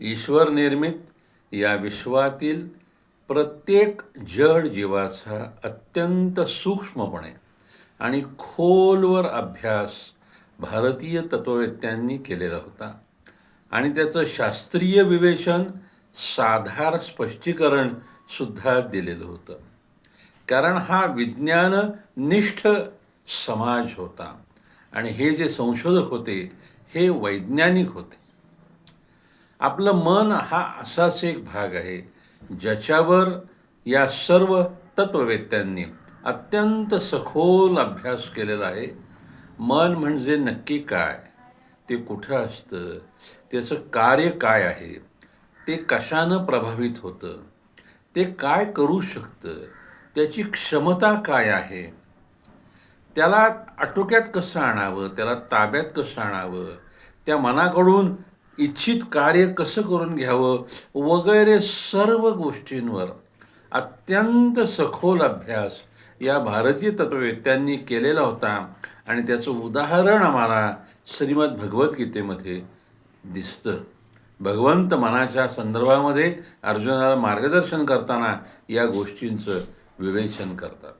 ईश्वर निर्मित या विश्वातील प्रत्येक जड जीवाचा अत्यंत सूक्ष्मपणे आणि खोलवर अभ्यास भारतीय तत्ववेत्यांनी केलेला होता. आणि त्याचं शास्त्रीय विवेचन साधार स्पष्टीकरण सुद्धा दिलेलं होतं. कारण हा विज्ञान निष्ठ समाज होता. आणि हे जे संशोधक होते हे वैज्ञानिक होते. आपलं मन हा असाच एक भाग आहे ज्याच्यावर या सर्व तत्ववेत्यांनी अत्यंत सखोल अभ्यास केलेला आहे. मन म्हणजे नक्की काय? ते कुठं असतं? त्याचं कार्य काय आहे? ते कशानं प्रभावित होतं? ते काय करू शकतं? त्याची क्षमता काय आहे? त्याला आटोक्यात कसं आणावं? त्याला ताब्यात कसं आणावं? त्या मनाकडून इच्छित कार्य कसं करून घ्यावं वगैरे सर्व गोष्टींवर अत्यंत सखोल अभ्यास या भारतीय तत्ववेत्यांनी केलेला होता. आणि त्याचं उदाहरण आम्हाला श्रीमद भगवद्गीतेमध्ये दिसतं. भगवंत मनाच्या संदर्भामध्ये अर्जुनाला मार्गदर्शन करताना या गोष्टींचं विवेचन करतात.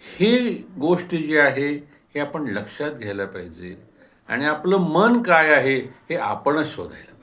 ही गोष्ट जी आहे हे आपण लक्षात घ्यायला पाहिजे. आणि आपलं मन काय आहे हे आपणच शोधायला